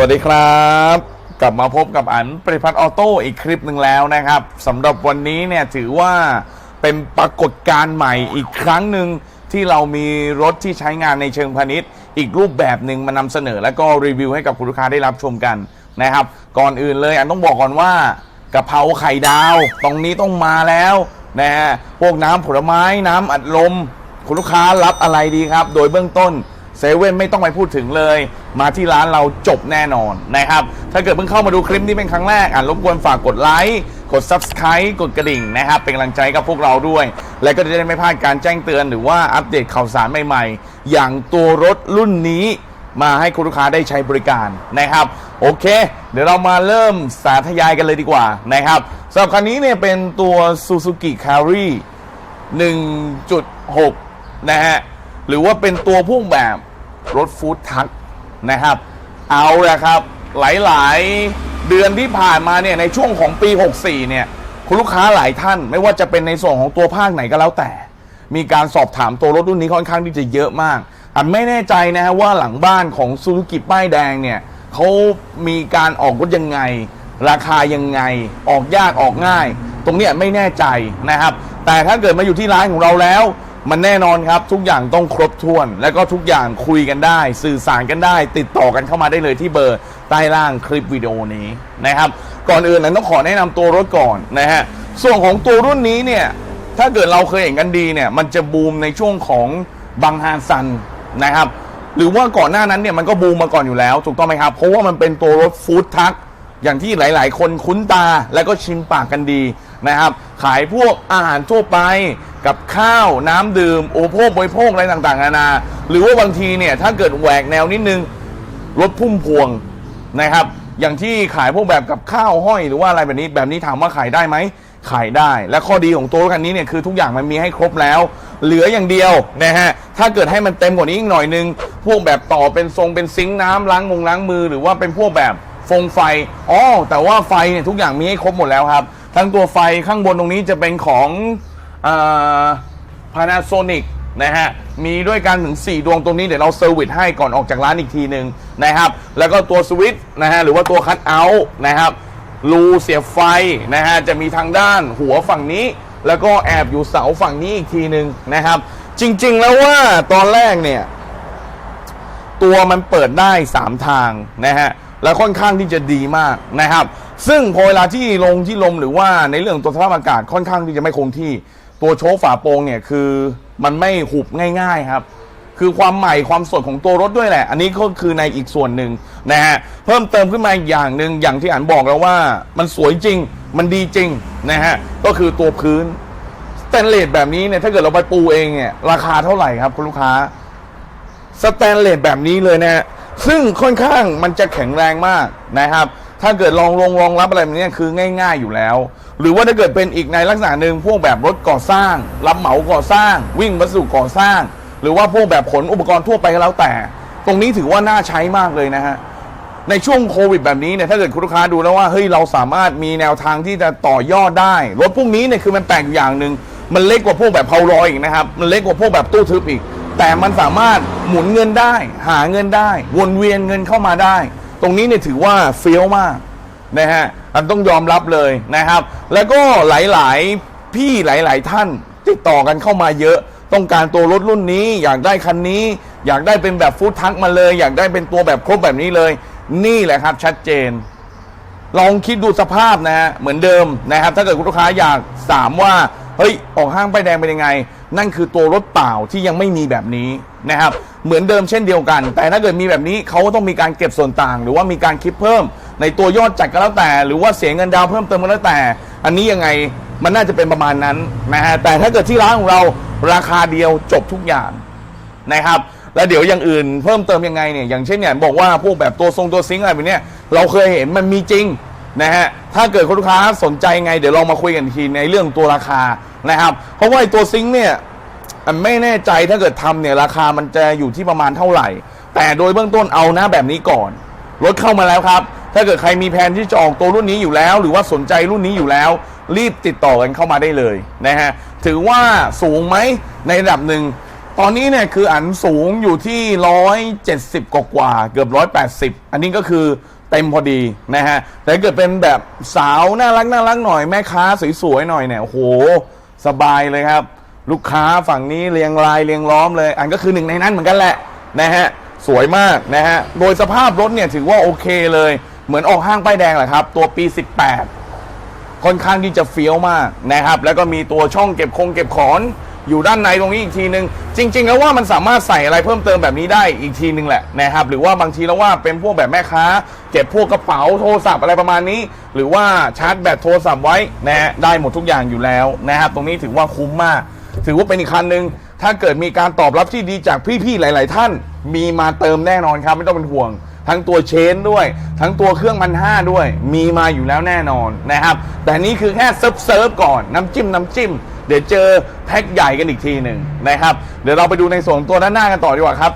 วัสดีครับ กลับมาพบกับอันปริพัฒน์ออโต้อีกคลิปหนึ่งแล้วนะครับสำหรับวันนี้เนี่ยถือว่าเป็นปรากฏการณ์ใหม่อีกครั้งหนึ่งที่เรามีรถที่ใช้งานในเชิงพาณิชย์ อีกรูปแบบหนึ่งมานำเสนอ แล้วก็รีวิวให้กับคุณลูกค้าได้รับชมกันนะครับ ก่อนอื่นเลยอันต้องบอกก่อนว่ากะเพราไข่ดาว ตรงนี้ต้องมาแล้วนะฮะพวกน้ำผลไม้น้ำอัดลม คุณลูกค้ารับอะไรดีครับ โดยเบื้องต้น เซเว่นไม่ต้องไปพูดถึงเลย มาที่ร้านเราจบแน่นอนนะครับ ถ้าเกิดเพิ่งเข้ามาดูคลิปนี้เป็นครั้งแรกอะรบกวนฝากกดไลค์กด Subscribe กดกระดิ่งนะครับ เป็นกำลังใจกับพวกเราด้วย และก็จะได้ไม่พลาดการแจ้งเตือนหรือว่าอัปเดตข่าวสารใหม่ๆ อย่างตัวรถรุ่นนี้มาให้คุณลูกค้าได้ใช้บริการนะครับ โอเค เดี๋ยวเรามาเริ่มสาธยายกันเลยดีกว่านะครับสำหรับคันนี้เนี่ยเป็นตัว Suzuki Carry 1.6 นะฮะ หรือว่าเป็นตัวพ่วงแบบ รถฟู้ดทัคนะครับ เอาละครับ หลายๆ เดือนที่ผ่านมาเนี่ยในช่วงของปี 64 เนี่ยคุณลูกค้าหลายท่านไม่ว่าจะเป็นในส่วนของตัวภาคไหนก็แล้วแต่ มีการสอบถามตัวรถรุ่นนี้ค่อนข้างที่จะเยอะมากอันไม่แน่ใจนะฮะว่าหลังบ้านของซูซูกิป้ายแดงเนี่ยเขามีการออกรถยังไง ราคายังไง ออกยากออกง่าย ตรงเนี้ยไม่แน่ใจนะครับ แต่ถ้าเกิดมาอยู่ที่ร้านของเราแล้ว มันแน่นอนครับทุกอย่างต้องครบถ้วน และก็ทุกอย่างคุยกันได้ สื่อสารกันได้ ติดต่อกันเข้ามาได้เลยที่เบอร์ใต้ล่างคลิปวิดีโอนี้นะครับก่อนอื่นนั้นต้องขอแนะนำตัวรถก่อนนะฮะส่วนของตัวรุ่นนี้เนี่ยถ้าเกิดเราเคยเห็นกันดีเนี่ยมันจะบูมในช่วงของบังฮาซันนะครับหรือว่าก่อนหน้านั้นเนี่ยมันก็บูมมาก่อนอยู่แล้ว ถูกต้องไหมครับเพราะว่ามันเป็นตัวรถฟู้ดทัคอย่างที่หลาย ๆ คนคุ้นตาและก็ชินปากกันดี นะครับ ขายพวกอาหารทั่วไปกับข้าวน้ำดื่มโอโภคบริโภคอะไรต่างๆนานา หรือว่าบางทีเนี่ยถ้าเกิดแหวกแนวนิดนึงรถพุ่มพวงนะครับ อย่างที่ขายพวกแบบกับข้าวห้อยหรือว่าอะไรแบบนี้แบบนี้ถามว่าขายได้ไหมขายได้ และข้อดีของตัวรถคันนี้เนี่ยคือทุกอย่างมันมีให้ครบแล้ว เหลืออย่างเดียวนะฮะถ้าเกิดให้มันเต็มกว่านี้อีกหน่อยนึง พวกแบบต่อเป็นทรงเป็นซิงค์น้ำล้างมงล้างมือ หรือว่าเป็นพวกแบบฟงไฟอ๋อแต่ว่าไฟเนี่ยทุกอย่างมีให้ครบหมดแล้วครับ ทั้งตัวไฟข้างบนตรงนี้จะเป็นของอ่า Panasonic นะฮะ มีด้วยกันถึง 4 ดวงตรงนี้เดี๋ยวเราเซอร์วิสให้ก่อนออกจากร้านอีกทีหนึ่งนะครับ แล้วก็ตัวสวิตช์นะฮะ หรือว่าตัวคัตเอาท์นะครับ รูเสียบไฟนะฮะ จะมีทางด้านหัวฝั่งนี้ แล้วก็แอบอยู่เสาฝั่งนี้อีกทีหนึ่งนะครับ จริงๆแล้วว่าตอนแรกเนี่ย ตัวมันเปิดได้ 3 ทางนะฮะ แล้วค่อนข้างที่จะดีมากนะครับ ซึ่งพอเวลาที่ลงที่ลมหรือว่าในเรื่องตัวสภาพอากาศค่อนข้างที่จะไม่คงที่ ตัวโชว์ฝาโปรงเนี่ยคือมันไม่หุบง่าย ๆครับ คือความใหม่ความสดของตัวรถด้วยแหละ อันนี้ก็คือในอีกส่วนหนึ่งนะฮะเพิ่มเติมขึ้นมาอีกอย่างหนึ่งอย่างที่อันบอกแล้วว่ามันสวยจริงมันดีจริงนะฮะก็คือตัวพื้นสแตนเลสแบบนี้เนี่ยถ้าเกิดเราไปปูเองเนี่ยราคาเท่าไหร่ครับคุณลูกค้าสแตนเลสแบบนี้เลยนะฮะซึ่งค่อนข้างมันจะแข็งแรงมากนะครับ ถ้าเกิดลองลงรองรับอะไรแบบนี้คือง่าย ๆอยู่แล้ว หรือว่าถ้าเกิดเป็นอีกในลักษณะหนึ่งพวกแบบรถก่อสร้าง รับเหมาก่อสร้าง วิ่งวัสดุก่อสร้าง หรือว่าพวกแบบขนอุปกรณ์ทั่วไปก็แล้วแต่ ตรงนี้ถือว่าน่าใช้มากเลยนะฮะในช่วงโควิดแบบนี้เนี่ยถ้าเกิดคุณลูกค้าดูแล้วว่าเฮ้ยเราสามารถมีแนวทางที่จะต่อยอดได้รถพวกนี้เนี่ยคือมันแปลกอยู่อย่างหนึ่งมันเล็กกว่าพวกแบบเพาลอยอีกนะครับมันเล็กกว่าพวกแบบตู้ทึบอีก แต่มันสามารถหมุนเงินได้ หาเงินได้ วนเวียนเงินเข้ามาได้ ตรงนี้เนี่ยถือว่าเฟี้ยวมากนะฮะอันต้องยอมรับเลยนะครับ แล้วก็หลายๆพี่หลาย ๆ ท่านติดต่อกันเข้ามาเยอะ ต้องการตัวรถรุ่นนี้ อยากได้คันนี้ อยากได้เป็นแบบฟู้ดทักมาเลย อยากได้เป็นตัวแบบครบแบบนี้เลย นี่แหละครับชัดเจน ลองคิดดูสภาพนะฮะเหมือนเดิมนะครับ ถ้าเกิดคุณลูกค้าอยากถามว่าเฮ้ยออกห้างป้ายแดงเป็นยังไง นั่นคือตัวรถเปล่าที่ยังไม่มีแบบนี้ นะครับเหมือนเดิมเช่นเดียวกัน แต่ถ้าเกิดมีแบบนี้เขาก็ต้องมีการเก็บส่วนต่าง หรือว่ามีการคิดเพิ่ม ในตัวยอดจัดก็แล้วแต่ หรือว่าเสียเงินดาวเพิ่มเติมก็แล้วแต่ อันนี้ยังไงมันน่าจะเป็นประมาณนั้นนะฮะแต่ถ้าเกิดที่ร้านของเราราคาเดียวจบทุกอย่างนะครับแล้วเดี๋ยวอย่างอื่นเพิ่มเติมยังไงเนี่ยอย่างเช่นเนี่ยบอกว่าพวกแบบตัวทรงตัวซิงค์อะไรแบบเนี้ยเราเคยเห็นมันมีจริงนะฮะถ้าเกิดคุณลูกค้าสนใจไง เดี๋ยวเรามาคุยกันทีในเรื่องตัวราคานะครับเพราะว่าไอ้ตัวซิงค์เนี่ย ไม่แน่ใจถ้าเกิดทำเนี่ยราคามันจะอยู่ที่ประมาณเท่าไหร่ แต่โดยเบื้องต้นเอานะแบบนี้ก่อนรถเข้ามาแล้วครับ ถ้าเกิดใครมีแผนที่จะออกตัวรุ่นนี้อยู่แล้ว หรือว่าสนใจรุ่นนี้อยู่แล้ว รีบติดต่อกันเข้ามาได้เลยนะฮะถือว่าสูงไหมในระดับหนึ่งตอนนี้เนี่ยคืออันสูงอยู่ที่ 170 กว่ากว่าเกือบ 180 อันนี้ก็คือเต็มพอดีนะฮะ แต่เกิดเป็นแบบสาวน่ารักน่ารักหน่อยแม่ค้าสวยๆหน่อยเนี่ยโห สบายเลยครับ ลูกค้าฝั่งนี้เรียงรายเรียงล้อมเลย อันก็คือหนึ่งในนั้นเหมือนกันแหละนะฮะสวยมากนะฮะโดยสภาพรถเนี่ยถือว่าโอเคเลย เหมือนออกห้างป้ายแดงแหละครับ ตัวปี 18 ค่อนข้างที่จะเฟี้ยวมากนะครับแล้วก็มีตัวช่องเก็บคงเก็บของอยู่ด้านในตรงนี้อีกทีนึง จริง ๆ แล้วว่ามันสามารถใส่อะไรเพิ่มเติมแบบนี้ได้อีกทีนึงแหละนะครับหรือว่าบางทีแล้วว่าเป็นพวกแบบแม่ค้า เก็บพวกกระเป๋าโทรศัพท์อะไรประมาณนี้ หรือว่าชาร์จแบตโทรศัพท์ไว้นะได้หมดทุกอย่างอยู่แล้วนะครับตรงนี้ถือว่าคุ้มมาก ถือว่าเป็นอีกคันหนึ่งถ้าเกิดมีการตอบรับที่ดีจากพี่ๆหลาย ๆ ท่าน มีมาเติมแน่นอนครับ ไม่ต้องเป็นห่วง ทั้งตัวเชนด้วย ทั้งตัวเครื่องมันห้าด้วย มีมาอยู่แล้วแน่นอนนะครับ แต่นี่คือแค่เซิร์ฟเซิร์ฟก่อนน้ำจิ้มน้ำจิ้ม เดี๋ยวเจอแพ็คใหญ่กันอีกทีหนึ่งนะครับ เดี๋ยวเราไปดูในส่วนของตัวด้านหน้ากันต่อดีกว่าครับ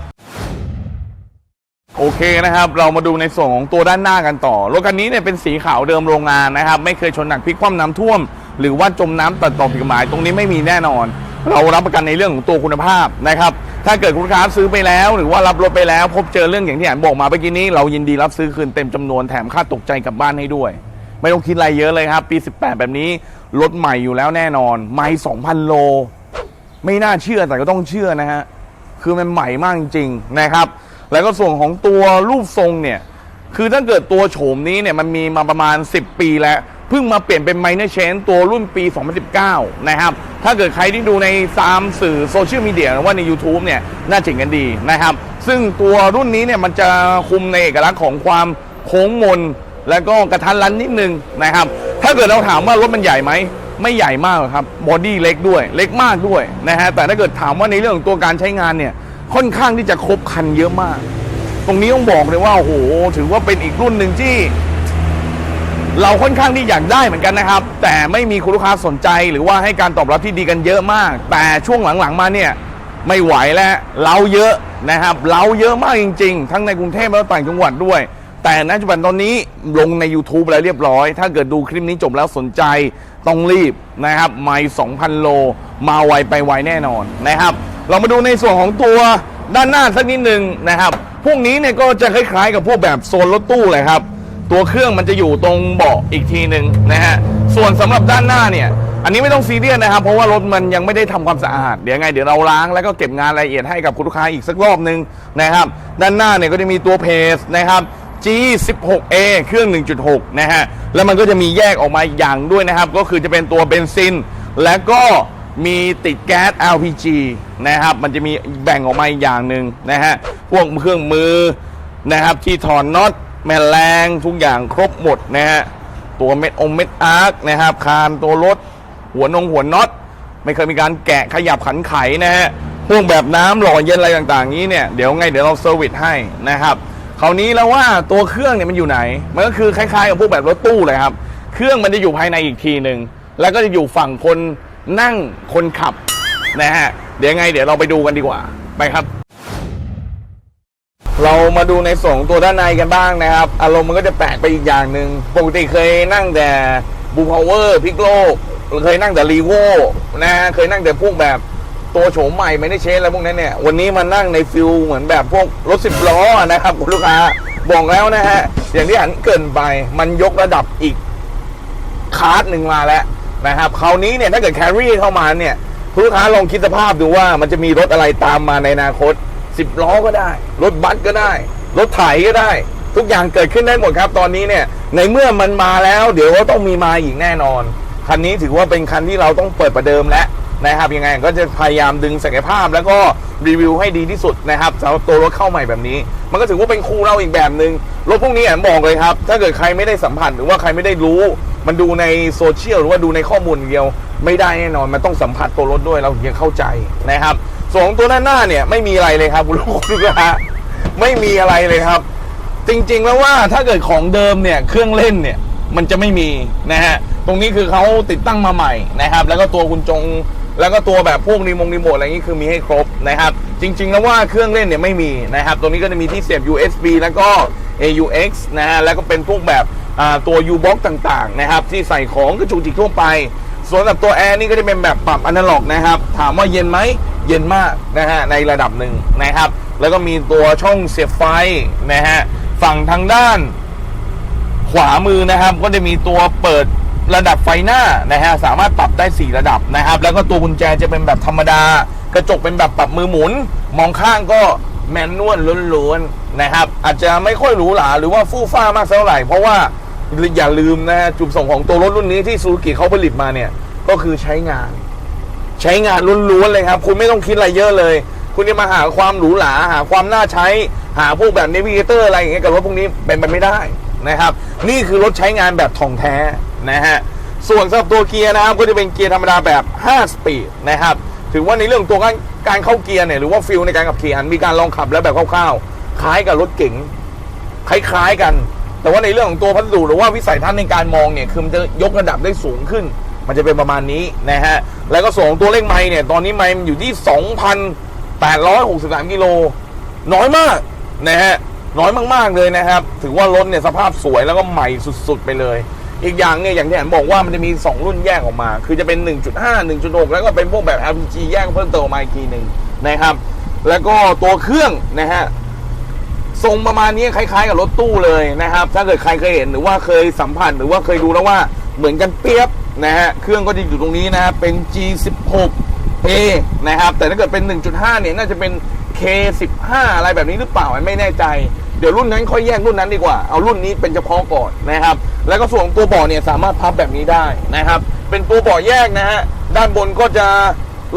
โอเคนะครับ เรามาดูในส่วนของตัวด้านหน้ากันต่อ รถคันนี้เนี่ยเป็นสีขาวเดิมโรงงานนะครับ ไม่เคยชนหนักพลิกคว่ำน้ำท่วม หรือว่าจมน้ำตัดต่อผิดกฎหมาย ตรงนี้ไม่มีแน่นอน เรารับประกันในเรื่องของตัวคุณภาพนะครับถ้าเกิดคุณลูกค้าซื้อไปแล้ว หรือว่ารับรถไปแล้ว พบเจอเรื่องอย่างที่อ่านบอกมาเมื่อกี้นี้ เรายินดีรับซื้อคืนเต็มจำนวนแถมค่าตกใจกลับบ้านให้ด้วย ไม่ต้องคิดอะไรเยอะเลยครับ ปี 18 แบบนี้รถใหม่อยู่แล้วแน่นอนไม่2,000 โล ไม่น่าเชื่อแต่ก็ต้องเชื่อนะฮะคือมันใหม่มากจริงๆนะครับ แล้วก็ส่วนของตัวรูปทรงเนี่ยคือถ้าเกิดตัวโฉมนี้เนี่ยมันมีมาประมาณ 10 ปีแล้ว เพิ่งมาเปลี่ยนเป็นไมเนอร์เชนตัวรุ่นปี 2019 นะครับ ถ้าเกิดใครที่ดูในตามสื่อโซเชียลมีเดียหรือว่าใน YouTube เนี่ย น่าเจ๋งกันดีนะครับ ซึ่งตัวรุ่นนี้เนี่ยมันจะคุมในเอกลักษณ์ของความโค้งมน แล้วก็กระทันรันนิดนึงนะครับ ถ้าเกิดเราถามว่ารถมันใหญ่ไหมไม่ใหญ่มากหรอกครับบอดี้เล็กด้วย เล็กมากด้วยนะฮะแต่ถ้าเกิดถามว่าในเรื่องของตัวการใช้งานเนี่ยค่อนข้างที่จะครบครันเยอะมาก ตรงนี้ต้องบอกเลยว่าโอ้โหถือว่าเป็นอีกรุ่นหนึ่งที่ เราค่อนข้างที่อยากได้เหมือนกันนะครับ แต่ไม่มีคุณลูกค้าสนใจหรือว่าให้การตอบรับที่ดีกันเยอะมาก แต่ช่วงหลังๆมาเนี่ยไม่ไหวแล้วเราเยอะนะครับ เราเยอะมากจริง ๆ ทั้งในกรุงเทพและต่างจังหวัดด้วย แต่ณปัจจุบันตอนนี้ลงใน YouTube แล้วเรียบร้อย ถ้าเกิดดูคลิปนี้จบแล้วสนใจต้องรีบนะครับไม่2,000 โล มาไวไปไวแน่นอนนะครับ เรามาดูในส่วนของตัวด้านหน้าสักนิดหนึ่งนะครับ พวกนี้เนี่ยก็จะคล้ายๆ กับพวกแบบโซนรถตู้เลยครับ ตัวเครื่องมันจะอยู่ตรงเบาะอีกทีหนึ่งนะฮะส่วนสำหรับด้านหน้าเนี่ย อันนี้ไม่ต้องซีเรียสนะครับ เพราะว่ารถมันยังไม่ได้ทำความสะอาดเดี๋ยวไงเดี๋ยวเราล้างแล้วก็เก็บงานรายละเอียดให้กับคุณลูกค้าอีกสักรอบหนึ่งนะครับ ด้านหน้าเนี่ยก็จะมีตัวเพจนะครับ G16A เครื่อง 1.6 นะฮะ แล้วมันก็จะมีแยกออกมาอย่างด้วยนะครับ ก็คือจะเป็นตัวเบนซิน และก็มีติดแก๊ส LPG นะครับ มันจะมีแบ่งออกมาอีกอย่างหนึ่งนะฮะ พวกเครื่องมือนะครับที่ถอนน็อต แม่แรงทุกอย่างครบหมดนะฮะตัวเม็ดองเม็ดอาร์คนะครับคานตัวรถ หัวนงหัวน็อตไม่เคยมีการแกะขยับขันไขนะฮะพวกแบบน้ำหล่อเย็นอะไรต่างๆ นี้เนี่ยเดี๋ยวไงเดี๋ยวเราเซอร์วิสให้นะครับคราวนี้แล้วว่าตัวเครื่องเนี่ยมันอยู่ไหน มันก็คือคล้ายๆกับพวกแบบรถตู้เลยครับ เครื่องมันจะอยู่ภายในอีกทีหนึ่งแล้วก็จะอยู่ฝั่งคนนั่งคนขับนะฮะเดี๋ยวไงเดี๋ยวเราไปดูกันดีกว่าไปครับ เรามาดูในส่วนของตัวด้านในกันบ้างนะครับ อารมณ์มันก็จะแปลกไปอีกอย่างหนึ่งปกติเคยนั่งแต่บูพาวเวอร์พิกโลกเคยนั่งแต่รีโวนะเคยนั่งแต่พวกแบบตัวโฉมใหม่ไม่ได้เชนอะไรพวกนั้นเนี่ยวันนี้มานั่งในฟิลเหมือนแบบพวกรถสิบล้อนะครับคุณลูกค้าบอกแล้วนะฮะอย่างที่อันเกินไปมันยกระดับอีกคาร์ดหนึ่งมาแล้วนะครับคราวนี้เนี่ยถ้าเกิดแครี่เข้ามาเนี่ยคุณลูกค้าลองคิดสภาพดูว่ามันจะมีรถอะไรตามมาในอนาคต สิบล้อก็ได้ รถบัสก็ได้ รถไถก็ได้ ทุกอย่างเกิดขึ้นได้หมดครับ ตอนนี้เนี่ย ในเมื่อมันมาแล้ว เดี๋ยวก็ต้องมีมาอีกแน่นอน คันนี้ถือว่าเป็นคันที่เราต้องเปิดประเดิมแล้วนะครับยังไงก็จะพยายามดึงศักยภาพแล้วก็รีวิวให้ดีที่สุดนะครับสำหรับตัวรถเข้าใหม่แบบนี้ มันก็ถือว่าเป็นคู่เราอีกแบบหนึ่งรถพวกนี้อะบอกเลยครับ ถ้าเกิดใครไม่ได้สัมผัสหรือว่าใครไม่ได้รู้ มันดูในโซเชียลหรือว่าดูในข้อมูลเดียว ไม่ได้แน่นอนมันต้องสัมผัสตัวรถด้วยเราถึงจะเข้าใจนะครับ สองตัวด้านหน้าเนี่ยไม่มีอะไรเลยครับคุณลูกค้าไม่มีอะไรเลยครับ จริงๆแล้วว่าถ้าเกิดของเดิมเนี่ยเครื่องเล่นเนี่ยมันจะไม่มีนะฮะตรงนี้คือเขาติดตั้งมาใหม่นะครับ แล้วก็ตัวคุณจง แล้วก็ตัวแบบพวกรีโมงรีโมทอะไรนี้คือมีให้ครบนะครับ จริง ๆ แล้วว่าเครื่องเล่นเนี่ยไม่มีนะครับ ตรงนี้ก็จะมีที่เสียบ USB แล้วก็ AUX นะฮะแล้วก็เป็นพวกแบบตัว U-Box ต่างๆนะครับที่ใส่ของกระจุกจิกทั่วไป ส่วนกับตัวแอร์นี่ก็จะเป็นแบบปรับอนาล็อกนะครับ ถามว่าเย็นไหม เย็นมากนะฮะในระดับหนึ่งนะครับ แล้วก็มีตัวช่องเสียบไฟนะฮะฝั่งทางด้าน ขวามือนะครับ ก็จะมีตัวเปิดระดับไฟหน้านะฮะสามารถปรับได้ 4 ระดับนะครับ แล้วก็ตัวกุญแจจะเป็นแบบธรรมดา กระจกเป็นแบบปรับมือหมุน มองข้างก็แมนนวลล้วนๆนะครับ อาจจะไม่ค่อยหรูหราหรือว่าฟู่ฟ้ามากเท่าไหร่ เพราะว่าอย่าลืมนะฮะจุดส่งของตัวรถรุ่นนี้ที่ซูซูกิเขาผลิตมาเนี่ย ก็คือใช้งาน ใช้งานล้วนๆเลยครับ คุณไม่ต้องคิดอะไรเยอะเลย คุณจะมาหาความหรูหราหาความน่าใช้ หาพวกแบบเนวิเกเตอร์อะไรอย่างเงี้ยกับรถพวกนี้เป็นไปไม่ได้นะครับ นี่คือรถใช้งานแบบท่องแท้นะฮะส่วนสำหรับตัวเกียร์นะครับก็จะเป็นเกียร์ธรรมดาแบบ 5 สปีดนะครับถือว่าในเรื่องตัวการการเข้าเกียร์เนี่ยหรือว่าฟิลในการขับขี่มีการลองขับแล้วแบบคร่าวๆคล้ายกับรถเก๋งคล้ายๆกัน แต่ว่าในเรื่องของตัวพัสดุหรือว่าวิสัยทัศน์ในการมองเนี่ยคือมันจะยกระดับได้สูงขึ้น มันจะเป็นประมาณนี้นะฮะ แล้วก็ส่วนของตัวเลขไม้เนี่ย ตอนนี้ไม้มันอยู่ที่ 2,863 กิโล น้อยมากนะฮะ น้อยมากๆเลยนะครับ ถือว่ารถเนี่ยสภาพสวยแล้วก็ใหม่สุดๆไปเลย อีกอย่างเนี่ยอย่างที่ผมบอกว่ามันจะมี 2 รุ่นแยกออกมา คือจะเป็น 1.5 1.6 แล้วก็เป็นพวกแบบ LPG แยกเพิ่มเติมออกมาอีกทีหนึ่งนะครับ แล้วก็ตัวเครื่องนะฮะทรงประมาณนี้คล้ายๆกับรถตู้เลยนะครับ ถ้าเกิดใครเคยเห็นหรือว่าเคยสัมผัสหรือว่าเคยดูแล้วว่าเหมือนกันเปียบ นะฮะเครื่องก็จะอยู่ตรงนี้นะครับเป็น G16A นะครับ แต่ถ้าเกิดเป็น 1.5 เนี่ยน่าจะเป็น K15 อะไรแบบนี้หรือเปล่าไม่แน่ใจ เดี๋ยวรุ่นนั้นค่อยแยกรุ่นนั้นดีกว่า เอารุ่นนี้เป็นเฉพาะก่อนนะครับ แล้วก็ส่วนตัวบาะเนี่ยสามารถพับแบบนี้ได้นะครับ เป็นตัวบาะแยกนะฮะด้านบนก็จะ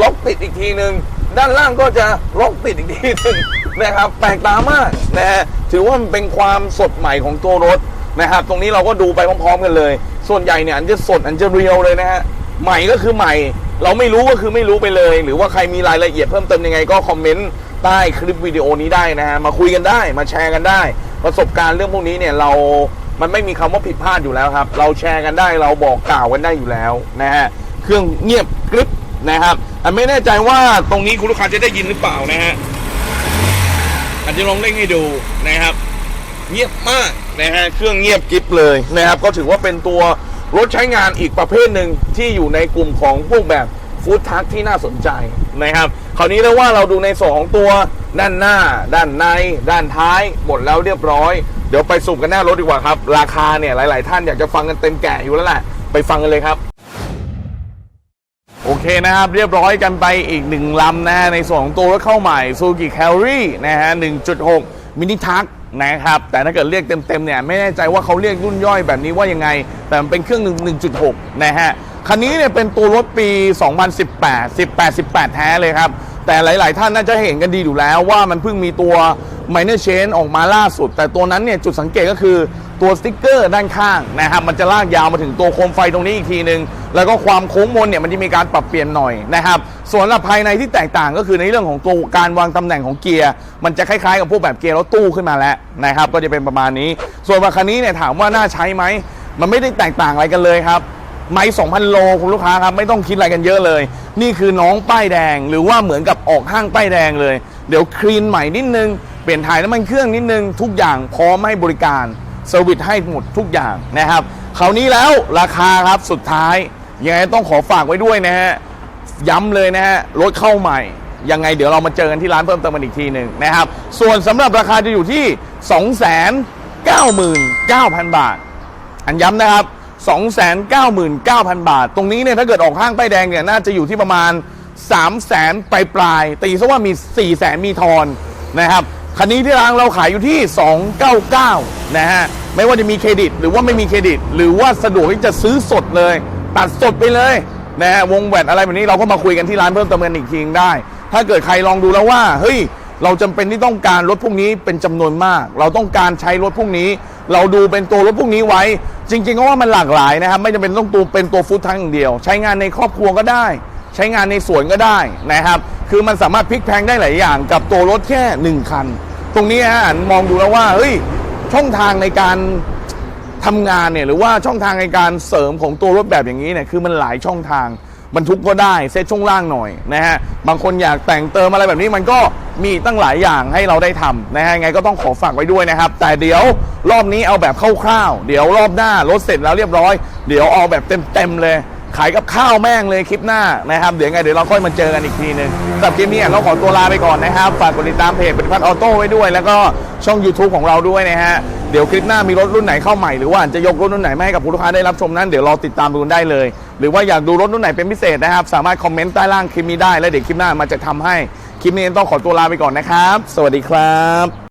ล็อกติดอีกทีหนึ่งด้านล่างก็จะล็อกติดอีกทีหนึ่งนะครับแปลกตามากนะฮะถือว่ามันเป็นความสดใหม่ของตัวรถ นะครับ ตรงนี้เราก็ดูไปพร้อมๆกันเลย ส่วนใหญ่เนี่ยอันจะสดอันจะเรียวเลยนะฮะใหม่ก็คือใหม่ เราไม่รู้ก็คือไม่รู้ไปเลย หรือว่าใครมีรายละเอียดเพิ่มเติมยังไงก็คอมเมนต์ใต้คลิปวิดีโอนี้ได้นะฮะมาคุยกันได้มาแชร์กันได้ ประสบการณ์เรื่องพวกนี้เนี่ยเรามันไม่มีคำว่าผิดพลาดอยู่แล้วครับ เราแชร์กันได้เราบอกกล่าวกันได้อยู่แล้วนะฮะเครื่องเงียบกริบนะครับแต่ไม่แน่ใจว่าตรงนี้คุณลูกค้าจะได้ยินหรือเปล่านะฮะอาจจะลองเล่นให้ดูนะครับ เงียบมาก นะฮะเครื่องเงียบกริบเลยนะครับ ก็ถือว่าเป็นตัวรถใช้งานอีกประเภทหนึ่งที่อยู่ในกลุ่มของพวกแบบฟู้ดทัคที่น่าสนใจนะครับ คราวนี้แล้วว่าเราดูในส่วนของตัวด้านหน้า ด้านใน ด้านท้าย หมดแล้วเรียบร้อย เดี๋ยวไปสุ่มกันหน้ารถดีกว่าครับ ราคาเนี่ยหลาย ๆ ท่านอยากจะฟังกันเต็มแก่อยู่แล้วแหละไปฟังกันเลยครับโอเคนะครับ เรียบร้อยกันไปอีกหนึ่งลำนะฮะในส่วนของตัวรถเข้าใหม่ Suzuki Carry นะฮะ 1.6 มินิทัก นะครับ แต่ถ้าเกิดเรียกเต็มๆเนี่ยไม่แน่ใจว่าเขาเรียกรุ่นย่อยแบบนี้ว่ายังไง แต่มันเป็นเครื่องหนึ่ง1.6 นะฮะ คันนี้เนี่ยเป็นตัวรถปี 2018 18 18 แท้เลยครับ แต่หลาย ๆ ท่านน่าจะเห็นกันดีอยู่แล้วว่ามันเพิ่งมีตัว minor change ออกมาล่าสุด แต่ตัวนั้นเนี่ยจุดสังเกตก็คือ ตัวสติ๊กเกอร์ด้านข้างนะครับมันจะลากยาวมาถึงตัวโคมไฟตรงนี้อีกทีหนึงแล้วก็ความโค้งมนเนี่ยมันจะมีการปรับเปลี่ยนหน่อยนะครับ ส่วนละภายในที่แตกต่างก็คือในเรื่องของตัวการวางตำแหน่งของเกียร์ มันจะคล้ายๆกับพวกแบบเกียร์รถตู้ขึ้นมาแล้วนะครับก็จะเป็นประมาณนี้ ส่วนว่าคันนี้เนี่ยถามว่าน่าใช้ไหมมันไม่ได้แตกต่างอะไรกันเลยครับไม้2,000 โลคุณลูกค้าครับ ไม่ต้องคิดอะไรกันเยอะเลย นี่คือน้องป้ายแดง หรือว่าเหมือนกับออกห้างป้ายแดงเลย เดี๋ยวคลีนใหม่นิดนึง เปลี่ยนถ่ายน้ำมันเครื่องนิดนึง ทุกอย่างพร้อมให้บริการ เซอร์วิสให้หมดทุกอย่างนะครับคราวนี้แล้วราคาครับสุดท้ายยังไงต้องขอฝากไว้ด้วยนะฮะย้ำเลยนะฮะรถเข้าใหม่ยังไงเดี๋ยวเรามาเจอกันที่ร้านเพิ่มเติมกันอีกทีหนึ่งนะครับ ส่วนสำหรับราคาจะอยู่ที่ 299,000 บาท อันย้ำนะครับ 299,000 บาท ตรงนี้เนี่ยถ้าเกิดออกห้างป้ายแดงเนี่ยน่าจะอยู่ที่ประมาณ 300,000ปลายปลายตีซะว่ามี 400,000มีทอนนะครับ คันนี้ที่ร้านเราขายอยู่ที่ 299 นะฮะ ไม่ว่าจะมีเครดิตหรือว่าไม่มีเครดิต หรือว่าสะดวกที่จะซื้อสดเลย ตัดสดไปเลยนะฮะวงแหวนอะไรแบบนี้เราก็มาคุยกันที่ร้านเพิ่มเติมกันอีกทีได้ ถ้าเกิดใครลองดูแล้วว่า เฮ้ย เราจำเป็นที่ต้องการรถพวกนี้เป็นจำนวนมาก เราต้องการใช้รถพวกนี้ เราดูเป็นตัวรถพวกนี้ไว้ จริงๆก็ว่ามันหลากหลายนะครับไม่จำเป็นต้องตัวเป็นตัวฟู้ดทังอย่างเดียว ใช้งานในครอบครัวก็ได้ ใช้งานในสวนก็ได้นะครับ คือมันสามารถพลิกแพงได้หลายอย่างกับตัวรถแค่หนึ่งคัน ตรงนี้ฮะมองดูแล้วว่าเฮ้ยช่องทางในการทำงานเนี่ยหรือว่าช่องทางในการเสริมของตัวรถแบบอย่างนี้เนี่ยคือมันหลายช่องทางบรรทุกก็ได้เซตช่วงล่างหน่อยนะฮะบางคนอยากแต่งเติมอะไรแบบนี้มันก็มีตั้งหลายอย่างให้เราได้ทำนะฮะไงก็ต้องขอฝากไว้ด้วยนะครับ แต่เดี๋ยวรอบนี้เอาแบบคร่าวๆเดี๋ยวรอบหน้ารถเสร็จแล้วเรียบร้อย เดี๋ยวเอาแบบเต็มๆเลย ขายกับข้าวแม่งเลยคลิปหน้านะครับ เดี๋ยวไงเดี๋ยวเราค่อยมาเจอกันอีกทีหนึ่งสำหรับคลิปนี้เราขอตัวลาไปก่อนนะครับ ฝากกดติดตามเพจปฏิพัฒน์ออโต้ไว้ด้วย แล้วก็ช่อง YouTube ของเราด้วยนะฮะ เดี๋ยวคลิปหน้ามีรถรุ่นไหนเข้าใหม่หรือว่าจะยกรถรุ่นไหนมาให้กับผู้ลูกค้าได้รับชมนั้นเดี๋ยวรอติดตามดูกันได้เลย หรือว่าอยากดูรถรุ่นไหนเป็นพิเศษนะครับ สามารถคอมเมนต์ใต้ล่างคลิปนี้ได้แล้วเดี๋ยวคลิปหน้ามาจะทำให้คลิปนี้ต้องขอตัวลาไปก่อนนะครับ สวัสดีครับ